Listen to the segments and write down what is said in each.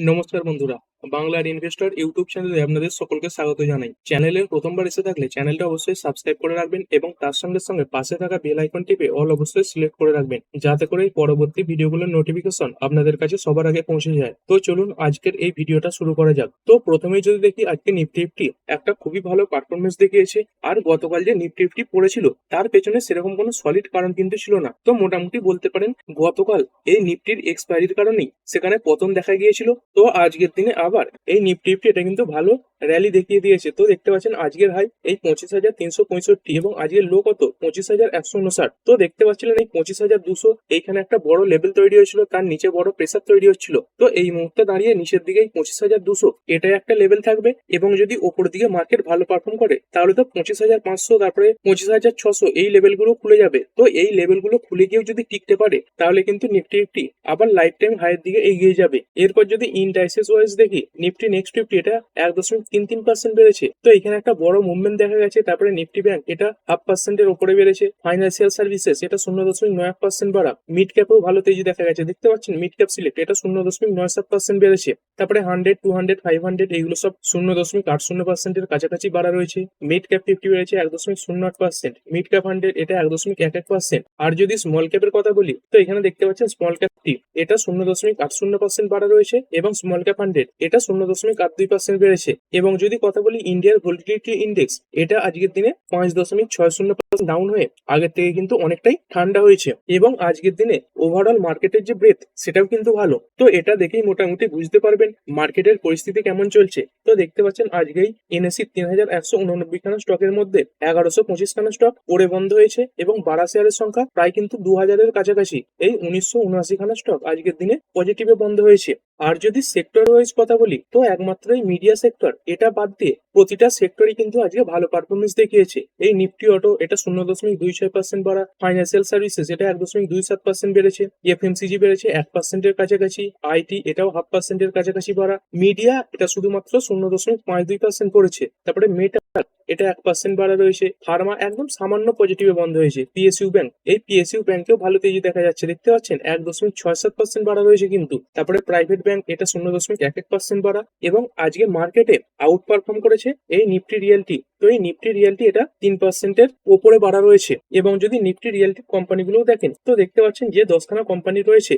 নমস্কার বন্ধুরা বাংলার ইনভেস্টর ইউটিউব চ্যানেলে আপনাদের সকলকে স্বাগত জানাই। চ্যানেলে প্রথমবার এসে থাকলে চ্যানেলটা অবশ্যই সাবস্ক্রাইব করে রাখবেন এবং তার সঙ্গে সঙ্গে পাশে থাকা বেল আইকন টিপে অল অবশ্যই সিলেক্ট করে রাখবেন, যাতে করে পরবর্তী ভিডিওগুলোর নোটিফিকেশন আপনাদের কাছে সবার আগে পৌঁছে যায়। তো চলুন আজকের এই ভিডিওটা শুরু করা যাক। তো প্রথমে যদি দেখি আজকে নিফটি ফিফটি একটা খুবই ভালো পারফরমেন্স দেখিয়েছে, আর গতকাল যে নিফটি ফিফটি পড়েছিল, তার পেছনে সেরকম কোনো সলিড কারণ কিন্তু ছিল না। তো মোটামুটি বলতে পারেন গতকাল এই নিফটির এক্সপায়ারির কারণেই সেখানে পতন দেখা গিয়েছিল। তো আজকের দিনে আবার এই নিফটি ফিফটি এটা কিন্তু ভালো। র্যালি দেখিয়ে দিয়েছে। তো দেখতে পাচ্ছেন আজকের হাই এই পঁচিশ হাজার তিনশো পঁয়ষট্টি এবং আজকের লো কত? পঁচিশ হাজার একশো উনষাট। তো দেখতে পাচ্ছিলেন এই পঁচিশ হাজার দুশো এইখানে একটা বড় লেভেল তৈরি হয়েছিল, তার নিচে বড় প্রেসার তৈরি হচ্ছিল। তো এই মুহূর্তে দাঁড়িয়ে নিচের দিকে এই পঁচিশ হাজার দুশো, এটাই একটা লেভেল থাকবে এবং যদি ওপর দিকে মার্কেট ভালো পারফর্ম করে, তাহলে তো পঁচিশ হাজার পাঁচশো, তারপরে পঁচিশ হাজার ছশো এই লেভেলগুলো খুলে যাবে। তো এই লেভেলগুলো খুলে গিয়েও যদি টিকতে পারে, তাহলে কিন্তু নিফটি ফিফটি আবার লাইফ টাইম হাইয়ের দিকে এগিয়ে যাবে। এরপর যদি ইনডাইসেস ওয়াইজ দেখি নিফটি নেক্সট ফিফটি এটা এক দশমিক তিন তিন পার্সেন্ট বেড়েছে। তো এখানে একটা বড় মুভমেন্ট দেখা গেছে, তারপরে নিফটি ব্যাংক এটা হাফ পার্সেন্টের উপরে বেড়েছে। ফাইন্যান্সিয়াল সার্ভিসেস এটা শূন্য দশমিক নয় পার্সেন্ট বাড়া। মিড ক্যাপেও ভালো তেজি দেখা গেছে। দেখতে পাচ্ছেন মিড ক্যাপ সিলেক্ট এটা শূন্য দশমিক নয় সাত পার্সেন্ট বেড়েছে। তারপরে hundred two hundred five hundred এইগুলো সব শূন্য দশমিক আট শূন্য পার্সেন্টের কাছাকাছি বাড়া রয়েছে। মিড ক্যাপ ফিফটি রয়েছে এক দশমিক শূন্য আট পার্সেন্ট মিড ক্যাপ হান্ড্রেড এটা এক দশমিক এক এক পার্সেন্ট আর যদি স্মল ক্যাপের কথা বলি, তো এখানে দেখতে পাচ্ছেন স্মল ক্যাপ টি, এটা শূন্য দশমিক আট শূন্য পার্সেন্ট বাড়া রয়েছে এবং স্মল ক্যাপ হান্ড্রেড এটা শূন্য দশমিক আট দুই পার্সেন্ট বেড়েছে। এবং যদি কথা বলি ইন্ডিয়ার ভোল্টিলিটি ইন্ডেক্স এটা আজকের দিনে পাঁচ দশমিক ছয় শূন্য পার্সেন্ট ডাউন হয়ে আগের থেকে কিন্তু অনেকটাই ঠান্ডা হয়েছে। এবং আজকের দিনে ওভারঅল মার্কেটের যে ব্রেথ সেটাও কিন্তু ভালো। তো এটা দেখেই মোটামুটি বুঝতে পারবেন মার্কেটের পরিস্থিতি কেমন চলছে? তো দেখতে পাচ্ছেন আজকেই এনএসসি তিন হাজার একশো উননব্বই খানা স্টকের মধ্যে এগারোশো পঁচিশ খানা স্টক পড়ে বন্ধ হয়েছে এবং বাড়া শেয়ারের সংখ্যা প্রায় কিন্তু দু হাজারের কাছাকাছি। এই উনিশশো উনআশি খানা স্টক আজকের দিনে পজিটিভে বন্ধ হয়েছে। আর যদি সেক্টর ওয়াইজ কথা বলি, তো একমাত্র এই মিডিয়া সেক্টর এটা বাদ দিয়ে প্রতিটা সেক্টরই কিন্তু আজকে ভালো পারফরমেন্স দেখিয়েছে। এই নিফটি অটো এটা শূন্য দশমিক দুই ছয় পার্সেন্ট বাড়া। ফাইন্যান্সিয়াল সার্ভিসেস এটা এক দশমিক দুই সাত পার্সেন্ট বেড়েছে। এফএমসিজি বেড়েছে এক পার্সেন্টের কাছাকাছি। আইটি এটাও হাফ পার্সেন্টের কাছাকাছি। বাড়া। মিডিয়া এটা শুধুমাত্র শূন্য দশমিক পাঁচ দুই পার্সেন্ট পড়েছে। তারপরে মেটা এটা এক পার্সেন্ট বাড়া রয়েছে। ফার্মা একদম সামান্য পজিটিভে বন্ধ হয়েছে। পিএসইউ ব্যাংক এই পিএসইউ ব্যাংকেও ভালো তেজি দেখা যাচ্ছে। দেখতে পাচ্ছেন, এক দশমিক ছয় সাত পার্সেন্ট বাড়া রয়েছে কিন্তু। তারপরে প্রাইভেট ব্যাংক এটা শূন্য দশমিক এক এক পার্সেন্ট বাড়া। এবং আজকে মার্কেটে আউট পারফর্ম করেছে এই নিফটি রিয়েলটি তো এই নিফটি রিয়েলটি এটা তিন পার্সেন্টের ওপরে বাড়া রয়েছে। এবং যদি নিফটি রিয়েলটি কোম্পানিগুলোও দেখেন, তো দেখতে পাচ্ছেন যে দশখানা কোম্পানি রয়েছে।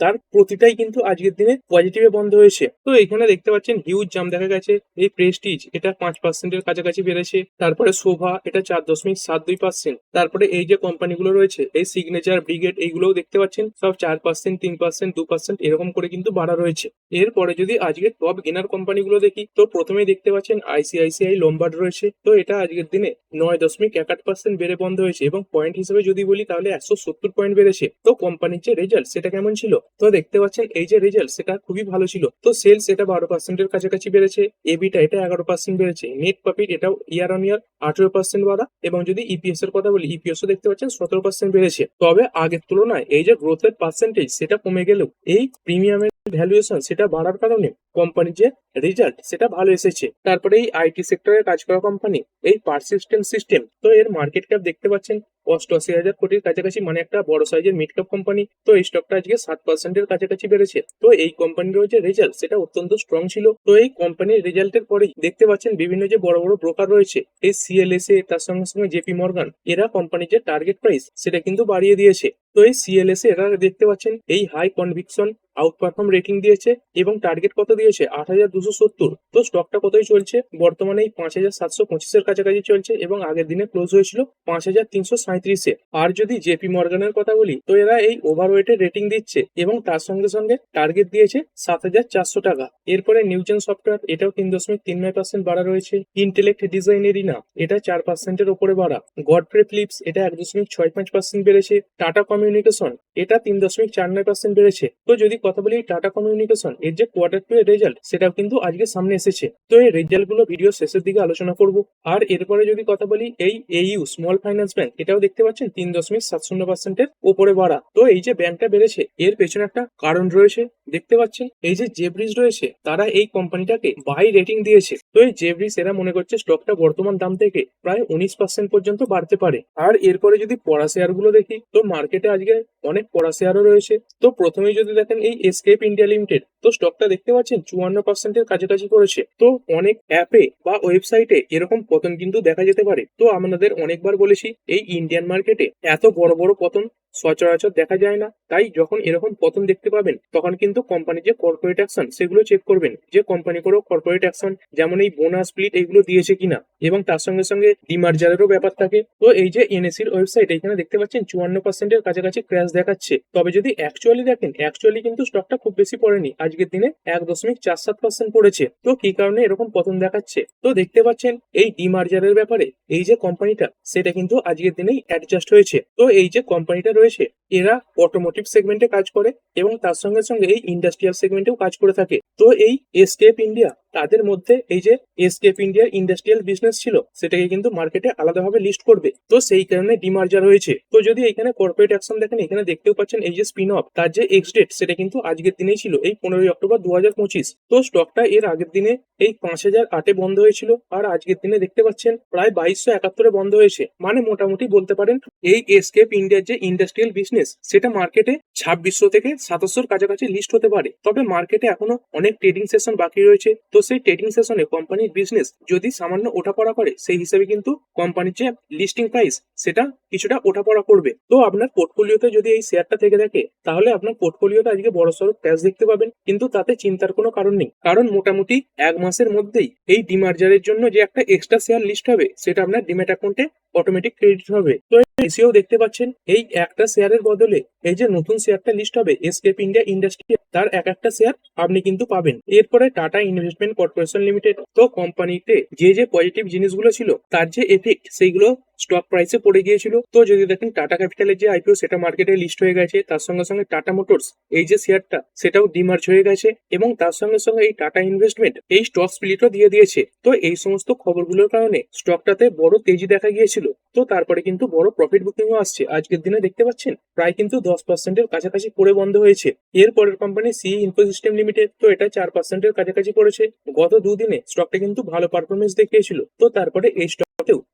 তার প্রতিটাই কিন্তু আজকের দিনে পজিটিভে বন্ধ হয়েছে। তো এখানে দেখতে পাচ্ছেন হিউজ জাম দেখা গেছে, এই প্রেস্টিজ এটা পাঁচ পার্সেন্টের কাছাকাছি বেড়েছে। তারপরে শোভা, এটা চার দশমিক সাত দুই পার্সেন্ট তারপরে এই যে কোম্পানিগুলো রয়েছে, এই সিগনেচার ব্রিগেড এইগুলোও দেখতে পাচ্ছেন, সব চার পার্সেন্ট তিন পার্সেন্ট দু পার্সেন্ট এরকম করে কিন্তু বাড়া রয়েছে। এরপরে যদি আজকে টপ গেনার কোম্পানিগুলো দেখি, তো প্রথমেই দেখতে পাচ্ছেন আইসিআইসিআই লম্বার্ড রয়েছে। তো এটা আজকের দিনে নয় দশমিক এক আট পার্সেন্ট বেড়ে বন্ধ হয়েছে এবং পয়েন্ট হিসেবে যদি বলি, তাহলে একশো সত্তর পয়েন্ট বেড়েছে। তো কোম্পানির যে রেজাল্ট সেটা কেমন ছিল? তো দেখতে পাচ্ছেন, এই যে রেজাল্ট সেটা খুবই ভালো ছিল। তো সেলস এটা বারো পার্সেন্টের কাছাকাছি বেড়েছে এবিটা এটা এগারো পার্সেন্ট বেড়েছে। নেট প্রফিট এটাও ইয়ার অন ইয়ার আঠেরো পার্সেন্ট বাড়া এবং যদি ইপিএস এর কথা বলি ইপিএস ও দেখতে পাচ্ছেন সতেরো পার্সেন্ট বেড়েছে। তবে আগের তুলনায় এই যে গ্রোথের পার্সেন্টেজ সেটা কমে গেলেও এই প্রিমিয়ামের ভ্যালুয়েশন সেটা বাড়ার কারণে কোম্পানির যে রেজাল্ট সেটা ভালো এসেছে। তারপরে এই আইটি সেক্টরে কাজ করা কোম্পানি এই পারসিস্টেন্ট সিস্টেম তো এর মার্কেট ক্যাপ দেখতে পাচ্ছেন অষ্টআশি হাজার কোটির কাছাকাছি মানে একটা বড় সাইজের মিড ক্যাপ কোম্পানি তো এই স্টকটা আজকে সাত পার্সেন্টের কাছাকাছি বেড়েছে। তো এই কোম্পানির যে রেজাল্ট সেটা অত্যন্ত স্ট্রং ছিল। তো এই কোম্পানির রেজাল্টের পরেই দেখতে পাচ্ছেন বিভিন্ন যে বড় বড় ব্রোকার রয়েছে, এই সিএলএসএ তার সঙ্গে সঙ্গে জেপি মর্গান এরা কোম্পানির যে টার্গেট প্রাইস সেটা কিন্তু বাড়িয়ে দিয়েছে। তো এই সিএলএসএ এরা দেখতে পাচ্ছেন, এই high conviction outperform rating দিয়েছে এবং টার্গেট কত দিয়েছে? আট হাজার দুশো সত্তর। তো স্টকটা কতই চলছে? বর্তমানে এই পাঁচ হাজার সাতশো পঁচিশের কাছাকাছি চলছে এবং আগের দিনে ক্লোজ হয়েছিল পাঁচ হাজার তিনশো সাঁত্রিশে আর যদি জেপি মর্গানের কথা বলি, তো এরা এই ওভারওয়েটের রেটিং দিচ্ছে এবং তার সঙ্গে সঙ্গে টার্গেট দিয়েছে সাত হাজার চারশো টাকা। এরপরে নিউজেন সফটওয়্যার এটাও তিন দশমিক তিন নয় পার্সেন্ট বাড়া রয়েছে। ইন্টেলেক্ট ডিজাইন এরিনা এটা চার পার্সেন্টের ওপরে বাড়া। গডফ্রে ফ্লিপস এটা এক দশমিক ছয় পাঁচ পার্সেন্ট বেড়েছে। টাটা কমিউনিকেশন এটা তিন দশমিক চার নয় পার্সেন্ট বেড়েছে। তো যদি কথা বলি টাটা কমিউনিকেশন এর যে কোয়ার্টার টু এর রেজাল্ট সেটাও কিন্তু আজকে সামনে এসেছে। তো এই রেজাল্টগুলো ভিডিও শেষের দিকে আলোচনা করব। আর এরপরে যদি কথা বলি এই এইউ স্মল ফাইন্যান্স ব্যাংক এটাও দেখতে পাচ্ছেন তিন দশমিক সাত শূন্য পার্সেন্টের ওপরে বাড়া। তো এই যে ব্যাংকটা বেড়েছে, এর পেছনে একটা কারণ রয়েছে, দেখতে পাচ্ছেন? এই যে জেব্রিজ রয়েছে, তারা এই কোম্পানিটাকে বাই রেটিং দিয়েছে। তো এই জেব্রিজ এরা মনে করছে স্টকটা বর্তমান দাম থেকে প্রায় উনিশ পার্সেন্ট পর্যন্ত বাড়তে পারে। আর এরপরে যদি পড়া শেয়ারগুলো দেখি, তো মার্কেটে আজকে অনেক পড়া শেয়ারও রয়েছে। তো প্রথমেই যদি দেখেন এই এসকেপ ইন্ডিয়া লিমিটেড তো স্টকটা দেখতে পাচ্ছেন চুয়ান্ন পার্সেন্টের কাছাকাছি করেছে। তো অনেক অ্যাপে বা ওয়েবসাইটে এরকম পতন কিন্তু দেখা যেতে পারে। তো আপনাদের অনেকবার বলেছি, এই ইন্ডিয়ান মার্কেটে এত বড় বড় পতন সচরাচর দেখা যায় না। তাই যখন এরকম পতন দেখতে পাবেন, তখন কিন্তু কোম্পানি যে কর্পোরেট অ্যাকশন সেগুলো চেক করবেন। যে কোম্পানি কোনো কর্পোরেট অ্যাকশন যেমন এই বোনাস স্প্লিট এইগুলো দিয়েছে কিনা। এবং তার সঙ্গে সঙ্গে ডিমার্জারেরও ব্যাপার থাকে। তো এই যে এনএসির ওয়েবসাইট এখানে দেখতে পাচ্ছেন চুয়ান্ন পার্সেন্টের কাছাকাছি ক্র্যাশ দেখাচ্ছে। তবে যদি অ্যাকচুয়ালি দেখেন অ্যাকচুয়ালি কিন্তু স্টকটা খুব বেশি পড়েনি। আজকের দিনে এক দশমিক চার সাত পার্সেন্ট পড়েছে। তো কি কারণে এরকম পতন দেখাচ্ছে? তো দেখতে পাচ্ছেন, এই ডিমার্জারের ব্যাপারে এই যে কোম্পানিটা সেটা কিন্তু আজকের দিনেই অ্যাডজাস্ট হয়েছে। তো এই যে কোম্পানিটা রয়েছে, এরা অটোমোটিভ সেগমেন্টে কাজ করে এবং তার সঙ্গে সঙ্গে এই ইন্ডাস্ট্রিয়াল সেগমেন্টেও কাজ করে থাকে। তো এই এসকেপ ইন্ডিয়া তাদের মধ্যে এই যে এসকেপ ইন্ডিয়ার ইন্ডাস্ট্রিয়াল বিজনেস ছিল, সেটাকে কিন্তু মার্কেটে আলাদাভাবে লিস্ট করবে। তো সেই কারণে ডিমার্জার হয়েছে। তো যদি এখানে কর্পোরেট অ্যাকশন দেখেন, এখানে দেখতেও পাচ্ছেন এই যে স্পিন অফ তার যে এক্স ডেট সেটা কিন্তু আজকের দিনেই ছিল, এই পনেরোই অক্টোবর দু হাজার পঁচিশ। তো স্টকটা এর আগের দিনে এই পাঁচ হাজার আটে বন্ধ হয়েছিল, আর আজকের দিনে দেখতে পাচ্ছেন প্রায় বাইশশো একাত্তরে বন্ধ হয়েছে। মানে মোটামুটি বলতে পারেন, এই এসকেপ ইন্ডিয়ার যে ইন্ডাস্ট্রিয়াল বিজনেস সেটা মার্কেটে ছাব্বিশশো থেকে সাতাশশোর কাছাকাছি লিস্ট হতে পারে। তবে মার্কেটে এখনও অনেক ট্রেডিং সেশন বাকি রয়েছে। তো সেই ট্রেডিং সেশনে কোম্পানির বিজনেস যদি সামান্য ওঠাপড়া করে, সেই হিসেবে কিন্তু কোম্পানির যে লিস্টিং প্রাইস সেটা কিছুটা ওঠাপড়া করবে। তো আপনার পোর্টফোলিওতে যদি এই শেয়ারটা থেকে থাকে, তাহলে আপনার পোর্টফোলিওতে আজকে বড়সড় ক্র্যাশ দেখতে পাবেন। কিন্তু তাতে চিন্তার কোনো কারণ নেই। কারণ মোটামুটি এক মাসের মধ্যেই এই ডিমার্জারের জন্য যে একটা এক্সট্রা শেয়ার লিস্ট হবে, সেটা আপনার ডিমেট অ্যাকাউন্টে অটোমেটিক ক্রেডিট হবে। তো এসিও দেখতে পাচ্ছেন এই একটা শেয়ারের বদলে এই যে নতুন শেয়ারটা লিস্ট হবে এসকেপ ইন্ডিয়া ইন্ডাস্ট্রি তার এক একটা শেয়ার আপনি কিন্তু পাবেন। এরপরে টাটা ইনভেস্টমেন্ট কর্পোরেশন লিমিটেড তো কোম্পানিতে যে যে পজিটিভ জিনিসগুলো ছিল, তার যে এফেক্ট সেইগুলো স্টক প্রাইসে পড়ে গিয়েছিল। তো যদি দেখেন টাটা ক্যাপিটালের যে আইপিও সেটা মার্কেটে লিস্ট হয়ে গেছে। তার সঙ্গে সঙ্গে টাটা মোটরস এই যে শেয়ারটা, সেটাও ডিমার্জ হয়ে গেছে এবং তার সঙ্গে সঙ্গে এই টাটা ইনভেস্টমেন্ট এই স্টক স্প্লিটও দিয়ে দিয়েছে। তো এই সমস্ত খবরগুলোর কারণে স্টকটাতে বড় তেজি দেখা গিয়েছিল। তো তারপরে কিন্তু বড় প্রফিট বুকিংও আসছে। আজকের দিনে দেখতে পাচ্ছেন, প্রায় কিন্তু দশ পার্সেন্টের কাছাকাছি পড়ে বন্ধ হয়েছে। এর পরের company C info system limited তো এটা চার পার্সেন্টের কাছাকাছি পড়েছে। গত দুদিনে স্টকটা কিন্তু ভালো পারফরমেন্স দেখিয়েছিল। তো তারপরে এই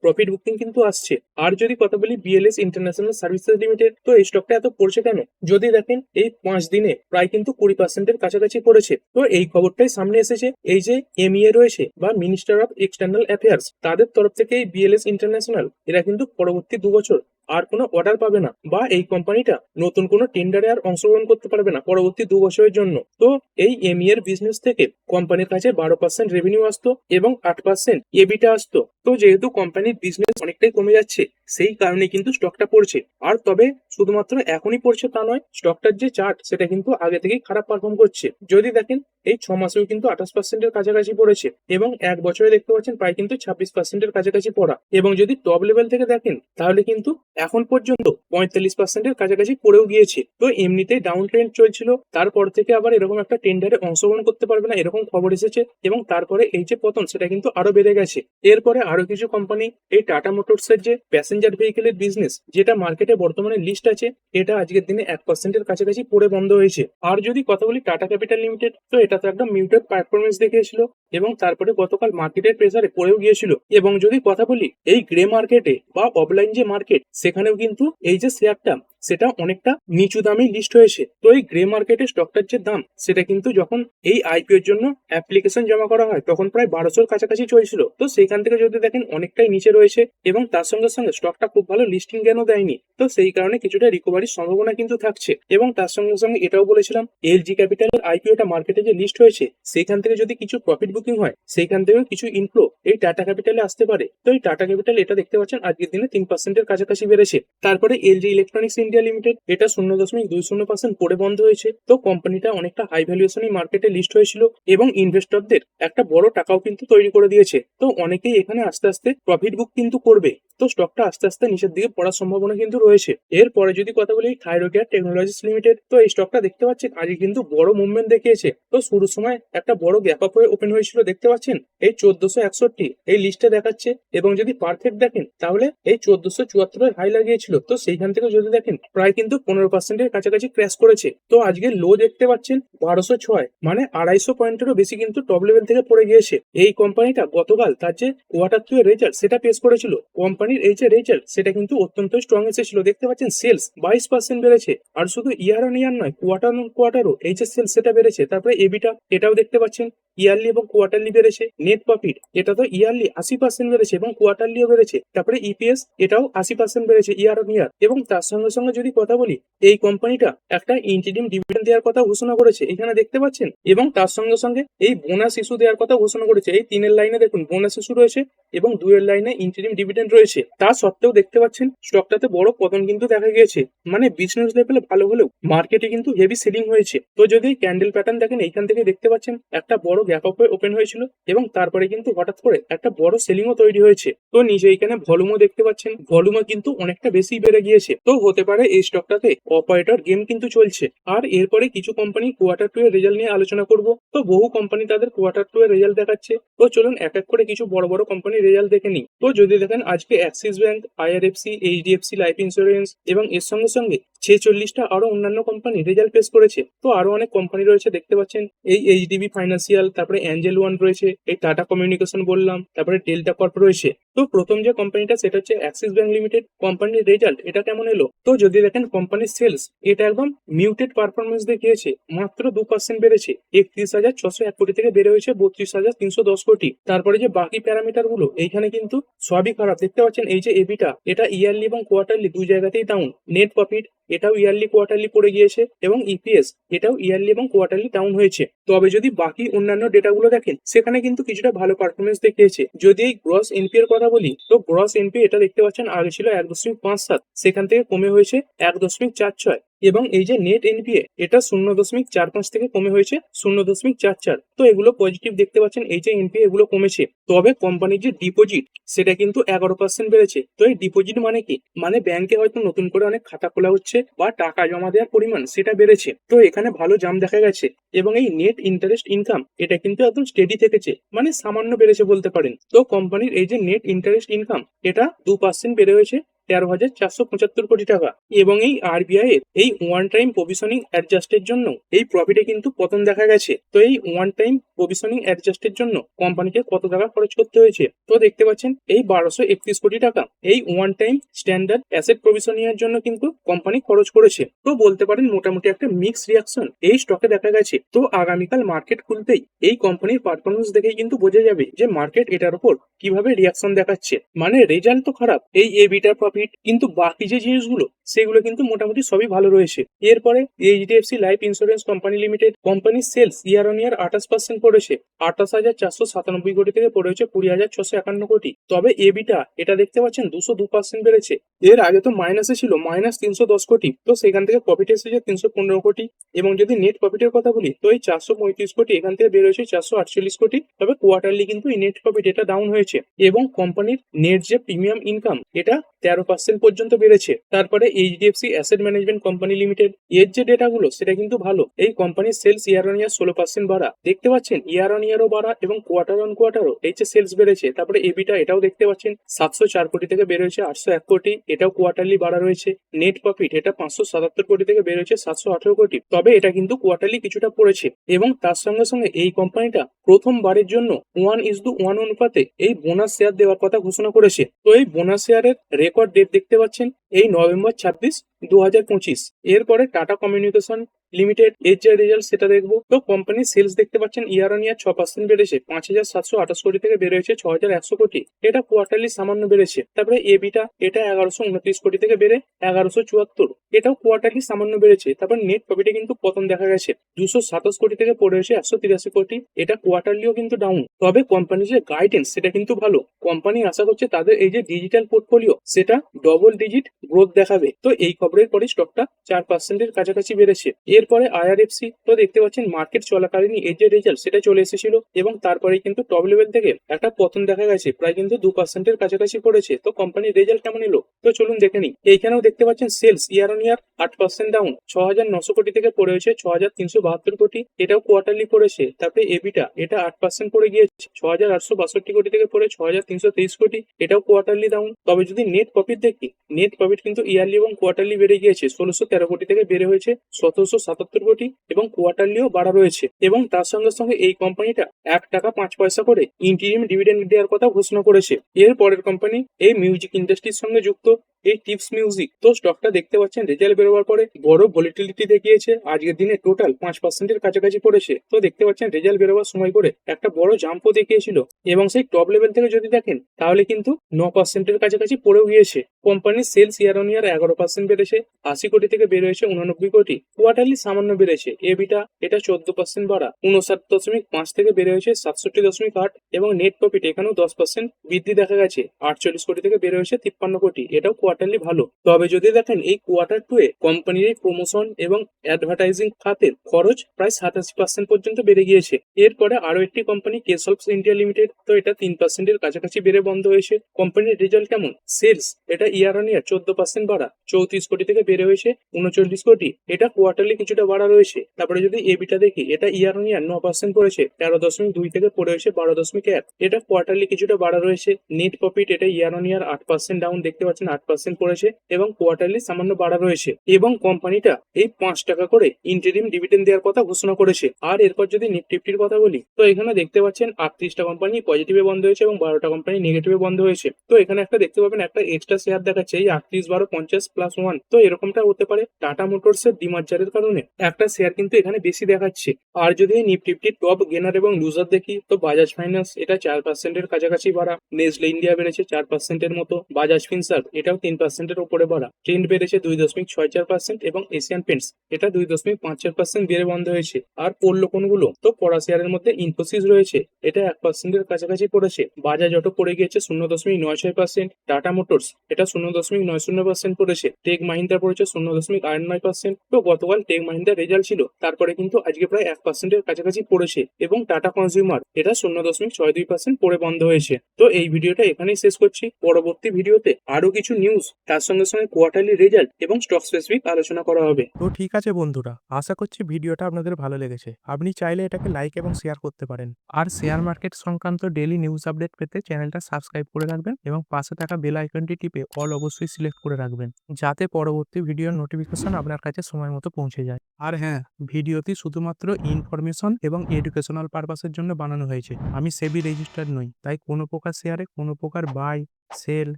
প্রফিট বুকিং কিন্তু আসছে। আর যদি কথা বলি বিএলএস ইন্টারন্যাশনাল সার্ভিসেস লিমিটেড তো এই স্টকটা এত পড়ছে কেন? যদি দেখেন, এই পাঁচ দিনে প্রায় কিন্তু কুড়ি পার্সেন্টের কাছাকাছি পড়েছে। তো এই খবরটাই সামনে এসেছে, এই যে এমইএ রয়েছে বা মিনিস্টার অফ এক্সটার্নাল অ্যাফেয়ার্স তাদের তরফ থেকে এই বিএলএস ইন্টারন্যাশনাল এরা কিন্তু পরবর্তী দু বছর আর কোনো অর্ডার পাবে না বা এই কোম্পানিটা নতুন কোনো টেন্ডারে আর অংশগ্রহণ করতে পারবে না পরবর্তী দু বছরের জন্য। তো এই এম এর বিজনেস থেকে কোম্পানির কাছে বারো পার্সেন্ট রেভিনিউ আসতো এবং আট পার্সেন্ট এবিটা আসতো। তো যেহেতু কোম্পানির বিজনেস অনেকটাই কমে যাচ্ছে সেই কারণে কিন্তু স্টকটা পড়ছে। আর তবে শুধুমাত্র এখনই পড়ছে তা নয় স্টকটার যে চার্ট সেটা কিন্তু আগে থেকেই খারাপ পারফর্ম করছে। যদি দেখেন, এই ছ মাসেও কিন্তু আঠাশ পার্সেন্টের কাছাকাছি পড়েছে এবং এক বছরে দেখতে পাচ্ছেন প্রায় কিন্তু ছাব্বিশ পার্সেন্টের কাছাকাছি পড়া। এবং যদি টপ লেভেল থেকে দেখেন, তাহলে কিন্তু এখন পর্যন্ত পঁয়তাল্লিশ পার্সেন্টের কাছাকাছি পড়েও গিয়েছে। তো এমনিতেই ডাউন ট্রেন্ড চলছিল, তারপর থেকে আবার এরকম একটা টেন্ডারে অংশগ্রহণ করতে পারবে না, এরকম খবর এসেছে এবং তারপরে এই যে পতন, সেটা কিন্তু আরও বেড়ে গেছে। এরপরে আরও কিছু কোম্পানি এই টাটা মোটরস এর যে প্যাসেঞ্জার ভেহিকেলের বিজনেস যেটা মার্কেটে বর্তমানে লিস্ট আছে, এটা আজকের দিনে এক পার্সেন্টের কাছাকাছি পড়ে বন্ধ হয়েছে। আর যদি কথা বলি টাটা ক্যাপিটাল লিমিটেড তো এটা তো একদম মিউটেড পারফরমেন্স দেখিয়েছিল এবং তারপরে গতকাল মার্কেটের প্রেসারে পড়েও গিয়েছিল। এবং যদি কথা বলি এই গ্রে মার্কেটে বা অফলাইন যে মার্কেট সেখানেও কিন্তু এই যে শেয়ারটা সেটা অনেকটা নিচু দামেই লিস্ট হয়েছে। তো এই গ্রে মার্কেটে স্টকটার যে দাম, সেটা কিন্তু যখন এই আইপিও এর জন্য অ্যাপ্লিকেশন জমা করা হয়, তখন প্রায় বারোশোর কাছাকাছি চলছিল। তো সেইখান থেকে যদি দেখেন, অনেকটাই নিচে রয়েছে এবং তার সঙ্গে সঙ্গে স্টকটা খুব ভালো লিস্টিং জ্ঞানও দেয়নি। তো সেই কারণে কিছুটা রিকভারির সম্ভাবনা কিন্তু থাকছে। এবং তার সঙ্গে সঙ্গে এটাও বলেছিলাম এলজি ক্যাপিটালের আইপিওটা মার্কেটে যে লিস্ট হয়েছে সেইখান থেকে যদি কিছু প্রফিট বুকিং হয় সেইখান থেকেও কিছু ইনফ্লো এই টাটা ক্যাপিটালে আসতে পারে। তো এই টাটা ক্যাপিটাল এটা দেখতে পাচ্ছেন, আজকের দিনে তিন পার্সেন্টের কাছাকাছি বেড়েছে। তারপরে এলজি ইলেকট্রনিক্স ইন্ডিয়া লিমিটেড এটা শূন্য দশমিক দুই শূন্য পার্সেন্ট পড়ে বন্ধ হয়েছে। তো কোম্পানিটা অনেকটা হাই ভ্যালুয়েশনই মার্কেটে লিস্ট হয়েছিল এবং ইনভেস্টরদের একটা বড় টাকাও কিন্তু তৈরি করে দিয়েছে। তো অনেকেই এখানে আস্তে আস্তে প্রফিট বুক কিন্তু করবে। তো স্টকটা আস্তে আস্তে নিচের দিকে পড়ার সম্ভাবনা কিন্তু রয়েছে। এরপরে যদি কথা বলি থাইরোকেয়ার টেকনোলজিস লিমিটেড তো এই স্টকটা দেখতে পাচ্ছেন আজকে কিন্তু বড় মুভমেন্ট দেখিয়েছে। তো শুরুর সময় একটা বড় গ্যাপ আপ হয়ে ওপেন হয়েছিল, দেখতে পাচ্ছেন? এই চোদ্দশো একষট্টি, এই লিস্টে দেখাচ্ছে। এবং যদি পারফেক্ট দেখেন, তাহলে এই চোদ্দশো চুয়াত্তরের হাই লাগিয়েছিল। তো সেইখান থেকে যদি দেখেন প্রায় কিন্তু পনেরো পার্সেন্টের কাছাকাছি ক্র্যাশ করেছে। তো আজকে লো দেখতে পাচ্ছেন বারোশো ছয় মানে আড়াইশো পয়েন্টেরও বেশি কিন্তু টপ লেভেল থেকে পড়ে গিয়েছে। এই কোম্পানিটা গতকাল তার যে কোয়ার্টার টু এর রেজাল্ট সেটা পেশ করেছিল। কোম্পানির এই যে রেজাল্ট সেটা কিন্তু অত্যন্ত স্ট্রং এসেছিল। দেখতে পাচ্ছেন সেলস বাইশ পার্সেন্ট বেড়েছে। আর শুধু ইয়ার অন ইয়ার নয় কোয়ার্টার অন কোয়ার্টারও এই যে সেলস সেটা বেড়েছে। তারপরে এবিটা এটাও দেখতে পাচ্ছেন ইয়ারলি এবং কোয়ার্টারলি বেড়েছে। নেট প্রফিট এটা তো ইয়ারলি আশি পার্সেন্ট বেড়েছে এবং কোয়ার্টারলিও বেড়েছে। তারপরে ইপিএস এটাও আশি পার্সেন্ট বেড়েছে ইয়ার অন ইয়ার এবং তার সঙ্গে সঙ্গে যদি কথা বলি, এই কোম্পানিটা একটা ইন্টিডিম ডিভিডেন্ড দেওয়ার কথা ঘোষণা করেছে, এখানে দেখতে পাচ্ছেন? এবং তার সঙ্গে সঙ্গে এই বোনাস ইস্যু দেওয়ার কথা ঘোষণা করেছে। এই তিনের লাইনে দেখুন বোনাস ইস্যু রয়েছে এবং দুয়ের লাইনে ইন্টিরিম ডিভিডেন্ড রয়েছে। তা সত্ত্বেও দেখতে পাচ্ছেন স্টকটাতে বড় পতন কিন্তু দেখা গিয়েছে। মানে বিজনেস লেভেলে ভালো হলেও মার্কেটে কিন্তু হেভি সেলিং হয়েছে। তো যদি ক্যান্ডেল প্যাটার্ন দেখেন, এইখান থেকে দেখতে পাচ্ছেন, একটা বড় গ্যাপ আপ ওপেন হয়েছিল এবং তারপরে কিন্তু হঠাৎ করে একটা বড় সেলিংও তৈরি হয়েছে। তো নিজে এখানে ভলুমও দেখতে পাচ্ছেন। ভলুমও কিন্তু অনেকটা বেশি বেড়ে গিয়েছে। তো হতে পারে এই স্টকটাতে অপারেটর গেম কিন্তু চলছে। আর এরপরে কিছু কোম্পানি কোয়ার্টার টু এর রেজাল্ট নিয়ে আলোচনা করব। তো বহু কোম্পানি তাদের কোয়ার্টার টু এর রেজাল্ট দেখাচ্ছে। তো চলুন এক এক করে কিছু বড় বড় কোম্পানি রেজাল্ট দেখে নিই। তো যদি দেখেন আজকে Axis bank IRFC HDFC life insurance এবং এর সঙ্গে সঙ্গে ছেচল্লিশটা আরও অন্যান্য কোম্পানি রেজাল্ট পেশ করেছে। তো আরও অনেক কোম্পানি রয়েছে, দেখতে পাচ্ছেন। এই এইচডিবি ফাইন্যান্সিয়াল তারপরে অ্যাঞ্জেল ওয়ান রয়েছে, এই টাটা কমিউনিকেশন বললাম, তারপরে ডেল্টা কর্প রয়েছে। তো প্রথম যে কোম্পানিটা সেটা হচ্ছে অ্যাক্সিস ব্যাংক লিমিটেড কোম্পানির রেজাল্ট এটা কেমন এলো? তো যদি দেখেন কোম্পানির সেলস এটা একদম মিউটেড পারফরমেন্স দেখিয়েছে, মাত্র দু পার্সেন্ট বেড়েছে। একত্রিশ হাজার ছশো এক কোটি থেকে বেড়ে হয়েছে বত্রিশ হাজার তিনশো দশ কোটি। তারপরে যে বাকি প্যারামিটারগুলো, এইখানে কিন্তু সবই খারাপ। দেখতে পাচ্ছেন, এই যে এবিটা এটা ইয়ারলি এবং কোয়ার্টারলি দুই জায়গাতেই ডাউন নেট প্রফিট এটাও ইয়ারলি কোয়ার্টারলি পড়ে গিয়েছে এবং ইপিএস এটাও ইয়ারলি এবং কোয়ার্টারলি ডাউন হয়েছে। তবে যদি বাকি অন্যান্য ডেটাগুলো দেখেন, সেখানে কিন্তু কিছুটা ভালো পারফরমেন্স দেখিয়েছে। যদি এই গ্রস এনপি এর কথা বলি, তো গ্রস এনপি এটা দেখতে পাচ্ছেন, আগে ছিল এক দশমিক পাঁচ সাত, সেখান থেকে কমে হয়েছে এক দশমিক চার ছয়। এবং এই যে নেট এনপিএ এটা শূন্য দশমিক চার পাঁচ থেকে কমে হয়েছে, শূন্য দশমিক চার চার। তো এগুলো পজিটিভ দেখতে পাচ্ছেন, এই যে এনপিএ এগুলো কমেছে। তবে কোম্পানির যে ডিপোজিট সেটা কিন্তু এগারো পার্সেন্ট বেড়েছে। তো এই ডিপোজিট মানে কি? মানে ব্যাংকে হয়তো নতুন করে অনেক খাতা খোলা হচ্ছে বা টাকা জমা দেওয়ার পরিমাণ সেটা বেড়েছে। তো এখানে ভালো জাম দেখা গেছে। এবং এই নেট ইন্টারেস্ট ইনকাম এটা কিন্তু একদম স্টেডি থেকেছে মানে সামান্য বেড়েছে বলতে পারেন। তো কোম্পানির এই যে নেট ইন্টারেস্ট ইনকাম এটা দু পার্সেন্ট বেড়ে হয়েছে তেরো হাজার চারশো পঁচাত্তর কোটি টাকা। এবং এই আরবিআই এর এই ওয়ান টাইম প্রভিশনিং অ্যাডজাস্টের জন্য এই প্রফিটে কিন্তু পতন দেখা গেছে। তো এই ওয়ান টাইম প্রভিশনিং অ্যাডজাস্টের জন্য কোম্পানিকে কত টাকা খরচ করতে হয়েছে? তো দেখতে পাচ্ছেন, এই বারোশো একত্রিশ কোটি টাকা এই one time standard asset provisioning এর জন্য কিন্তু কোম্পানি খরচ করেছে। তো বলতে পারেন, মোটামুটি একটা মিক্স রিয়াকশন এই স্টকে দেখা গেছে। তো আগামীকাল মার্কেট খুলতেই এই কোম্পানির পারফরমেন্স দেখেই কিন্তু বোঝা যাবে যে মার্কেট এটার উপর কীভাবে রিয়াকশন দেখাচ্ছে। মানে রেজাল্ট তো খারাপ। এই এবিটার প্রফিট কিন্তু বাকি যে জিনিসগুলো, সেগুলো কিন্তু মোটামুটি সবই ভালো রয়েছে। এরপরে HDFC life insurance company limited কোম্পানির সেলস ইয়ার অন ইয়ার আঠাশ পার্সেন্ট পড়েছে। আঠাশ হাজার চারশো সাতানব্বই কোটি থেকে পড়েছে কুড়ি হাজার ছশো একান্ন কোটি। তবে এবিটা এটা দেখতে পাচ্ছেন, দুশো দু পার্সেন্ট বেড়েছে। এর আগে তো মাইনাসে ছিল মাইনাস তিনশো দশ কোটি। তো সেখান থেকে প্রফিট এসেছে তিনশো পনেরো কোটি। এবং যদি নেট প্রফিটের কথা বলি, তো এই চারশো পঁয়ত্রিশ কোটি এখান থেকে বের হয়েছে চারশো আটচল্লিশ কোটি। তবে কোয়ার্টারলি কিন্তু এই নেট প্রফিট এটা ডাউন হয়েছে। এবং কোম্পানির নেট যে প্রিমিয়াম ইনকাম এটা তেরো পার্সেন্ট পর্যন্ত বেড়েছে। তারপরে HDFC asset management company limited এর যে ডেটাগুলো সেটা কিন্তু ভালো। এই কোম্পানির সেলস ইয়ার অন ইয়ার ষোলো পার্সেন্ট বাড়া। দেখতে পাচ্ছেন ইয়ার অন ইয়ারও বাড়া এবং কোয়ার্টার অন কোয়ার্টারও এই যে সেলস বেড়েছে, তারপরে এবিটা এটাও দেখতে পাচ্ছেন, সাতশো চার কোটি থেকে বের হয়েছে আটশো এক কোটি, এটাও কোয়ার্টারলি বাড়া রয়েছে। নেট প্রফিট এটা পাঁচশো সাতাত্তর কোটি থেকে বের হয়েছে সাতশো আঠারো কোটি। তবে এটা কিন্তু কোয়ার্টারলি কিছুটা পড়েছে এবং তার সঙ্গে সঙ্গে এই কোম্পানিটা প্রথমবারের জন্য ওয়ান ইস টু ওয়ান অনুপাতে এই বোনাস শেয়ার দেওয়ার কথা ঘোষণা করেছে। তো এই বোনাস শেয়ারের রেকর্ড ডেট দেখতে পাচ্ছেন এই নভেম্বর ছাব্বিশ দু হাজার পঁচিশ। এরপরে টাটা কমিউনিকেশন লিমিটেড এর যে রেজাল্ট সেটা দেখব। তো কোম্পানির সেলস দেখতে পাচ্ছেন ইয়ার অন ইয়ার ছ পার্সেন্ট বেড়েছে, পাঁচ হাজার সাতশো আঠাশ কোটি থেকে বেড়ে হয়েছে ছ হাজার একশো কোটি। এটা কোয়ার্টারলি সামান্য বেড়েছে। তারপরে এবিটা এটা এগারোশো উনত্রিশ কোটি থেকে বেড়ে এগারোশো চুয়াত্তর। এটাও কোয়ার্টারলি সামান্য বেড়েছে। তারপর নেট প্রফিটে কিন্তু পতন দেখা গেছে, দুশো সাতাশ কোটি থেকে পড়ে হয়েছে একশো তিরাশি কোটি। এটা কোয়ার্টারলিও কিন্তু ডাউন তবে কোম্পানির যে গাইডেন্স সেটা কিন্তু ভালো। কোম্পানি আশা করছে তাদের এই যে ডিজিটাল পোর্টফোলিও সেটা ডবল ডিজিট গ্রোথ দেখাবে। তো এই খবরের পরে স্টকটা চার পার্সেন্টের কাছাকাছি বেড়েছে। এর এরপরে আইআরএফসি তো দেখতে পাচ্ছেন মার্কেট চলাকালীন এর যে রেজাল্ট সেটা চলে এসেছিল এবং তারপরে কিন্তু টপ লেভেল থেকে একটা পতন দেখা গেছে, প্রায় কিন্তু দু পার্সেন্টের কাছাকাছি পড়েছে। তো কোম্পানির রেজাল্ট কেমন এলো? তো চলুন দেখে নিই। এইখানেও দেখতে পাচ্ছেন সেলস ইয়ার অন ইয়ার আট পার্সেন্ট ডাউন ছ হাজার নশো কোটি থেকে পড়ে হয়েছে ছ হাজার তিনশো বাহাত্তর কোটি। এটাও কোয়ার্টারলি পড়েছে। তারপরে এবিটা এটা আট পার্সেন্ট পড়ে গিয়েছে ছ হাজার আটশো বাষট্টি কোটি থেকে পড়ে ছ হাজার তিনশো তেইশ কোটি। এটাও কোয়ার্টারলি ডাউন তবে যদি নেট প্রফিট দেখি নেট প্রফিট কিন্তু ইয়ারলি এবং কোয়ার্টারলি বেড়ে গিয়েছে, ষোলোশো তেরো কোটি থেকে বেড়ে হয়েছে, সতেরোশো সাতাত্তর কোটি এবং কোয়ার্টারলিও বাড়া রয়েছে এবং তার সঙ্গে সঙ্গে এই কোম্পানিটা এক টাকা পাঁচ পয়সা করে ইন্টিরিম ডিভিডেন্ড দেওয়ার কথা ঘোষণা করেছে। এর পরের কোম্পানি এই মিউজিক ইন্ডাস্ট্রির সঙ্গে যুক্ত এই টিপস মিউজিক তো স্টকটা দেখতে পাচ্ছেন রেজাল্ট বেরোবার পরে বড় ভলিটিলিটি দেখিয়েছে। আজকের দিনে টোটাল পাঁচ পার্সেন্টের কাছাকাছি পড়েছে। তো দেখতে পাচ্ছেন রেজাল্ট বেরোবার সময় করে একটা বড় জাম্পও দেখিয়েছিল। এবং সেই টপ লেভেল থেকে যদি দেখেন, তাহলে কিন্তু ন পার্সেন্টের কাছাকাছি পড়েও গিয়েছে। কোম্পানির সেলস ইয়ার অন ইয়ার এগারো পার্সেন্ট বেড়েছে, আশি কোটি থেকে বের হয়েছে উননব্বই কোটি। কোয়ার্টারলি সামান্য বেড়েছে। এবিটা এটা চোদ্দ পার্সেন্ট বাড়া। উনষাট দশমিক পাঁচ থেকে বেড়ে হয়েছে সাতষট্টি দশমিক আট এবং নেট প্রফিট এখানেও দশ পার্সেন্ট বৃদ্ধি দেখা গেছে। আটচল্লিশ কোটি থেকে বের হয়েছে তিপ্পান্ন কোটি। এটাও কোয়ার্টারলি ভালো। তবে যদি দেখেন এই কোয়ার্টার টু এ কোম্পানির প্রমোশন এবং অ্যাডভার্টাইজিং খাতের খরচ প্রায় সাতাশি পার্সেন্ট পর্যন্ত বেড়ে গিয়েছে। এরপরে আরও একটি কোম্পানি কেসলস ইন্ডিয়া লিমিটেড তো এটা তিন পার্সেন্টের কাছাকাছি বেড়ে বন্ধ হয়েছে। কোম্পানির রেজাল্ট কেমন? সেলস এটা ইয়ার অন ইয়ার চোদ্দ পার্সেন্ট বাড়া, চৌত্রিশ কোটি থেকে বেড়ে হয়েছে, উনচল্লিশ কোটি। এটা কোয়ার্টারলি কিছুটা বাড়া রয়েছে। তারপরে যদি এবিটা দেখি, এটা ইয়ার অন ইয়ার ন পার্সেন্ট পড়েছে, তেরো দশমিক দুই থেকে পড়ে হয়েছে বারো দশমিক এক। এটা কোয়ার্টারলি কিছুটা বাড়া রয়েছে নেট প্রফিট এটা ইয়ার অন ইয়ার আট পার্সেন্ট ডাউন দেখতে পাচ্ছেন আট পার্সেন্ট পড়েছে এবং কোয়ার্টারলি সামান্য বাড়া রয়েছে এবং কোম্পানিটা এই পাঁচ টাকা করে ইন্টারিম ডিভিডেন্ড দেওয়ার কথা ঘোষণা করেছে। আর এরপর যদি নিফটিফটির কথা বলি, তো এখানে দেখতে পাচ্ছেন আটত্রিশটা কোম্পানি পজিটিভে বন্ধ হয়েছে এবং বারোটা কোম্পানি নেগেটিভে বন্ধ হয়েছে। তো এখানে একটা দেখতে পাবেন, একটা এক্সট্রা শেয়ার দেখাচ্ছে, এই আটত্রিশ, বারো, পঞ্চাশ প্লাস ওয়ান তো এরকমটা হতে পারে টাটা মোটরস এর ডিমার্জারের কারণে। একটা শেয়ার কিন্তু এখানে বেশি দেখাচ্ছে। আর যদি নিফটিফটির টপ গেনার এবং লুজার দেখি, তো বাজাজ ফাইন্যান্স এটা চার পার্সেন্টের কাছাকাছি বাড়া। নেসলে ইন্ডিয়া বেড়েছে চার পার্সেন্টের মতো। বাজাজ ফিনসার্ভ এটাও তিন পার্সেন্টের উপরে বাড়া ট্রেন্ড বেড়েছে দুই দশমিক ছয় চার পার্সেন্ট এবং এশিয়ান পেন্টস এটা দুই দশমিক পাঁচ চার পার্সেন্ট বেড়ে বন্ধ হয়েছে। আর পড়ল কোনগুলো? তো পড়া শেয়ারের মধ্যে ইনফোসিস রয়েছে, এটা এক পার্সেন্টের কাছাকাছি পড়েছে। বাজাজ অটো পড়ে গিয়েছে শূন্য দশমিক নয় ছয় পার্সেন্ট টাটা মোটরস এটা শূন্য দশমিক নয় শূন্য পার্সেন্ট পড়েছে। টেক মাহিন্দ্রা পড়েছে শূন্য দশমিক আট নয় পার্সেন্ট তো গতকাল টেক মাহিন্দ্রা রেজাল্ট ছিল, তারপরে কিন্তু আজকে প্রায় এক পার্সেন্টের কাছাকাছি পড়েছে। এবং টাটা কনজিউমার এটা শূন্য দশমিক ছয় দুই পার্সেন্ট পড়ে বন্ধ হয়েছে। তো এই ভিডিওটা এখানেই শেষ করছি। পরবর্তী ভিডিওতে আরও কিছু নিউজ তার সঙ্গে সঙ্গে কোয়ার্টারলি রেজাল্ট এবং স্টক স্পেসিফিক আলোচনা করা হবে। তো ঠিক আছে বন্ধুরা, আশা করছি ভিডিওটা আপনাদের ভালো লেগেছে। আপনি চাইলে এটাকে লাইক এবং শেয়ার করতে পারেন। আর শেয়ার মার্কেট সংক্রান্ত ডেলি নিউজ আপডেট পেতে চ্যানেলটা সাবস্ক্রাইব করে রাখবেন এবং পাশে থাকা বেল আইকনটি টিপে অল অবশ্যই সিলেক্ট করে রাখবেন, যাতে পরবর্তী ভিডিওর নোটিফিকেশন আপনার কাছে সময় মতো পৌঁছে যায়। আর হ্যাঁ ভিডিওটি শুধুমাত্র ইনফরমেশন এবং এডুকেশনাল পারপাসের জন্য বানানো হয়েছে। আমি সেবি রেজিস্টার্ড নই, তাই কোনো প্রকার শেয়ারে কোনো প্রকার বাই সেল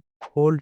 হোল্ড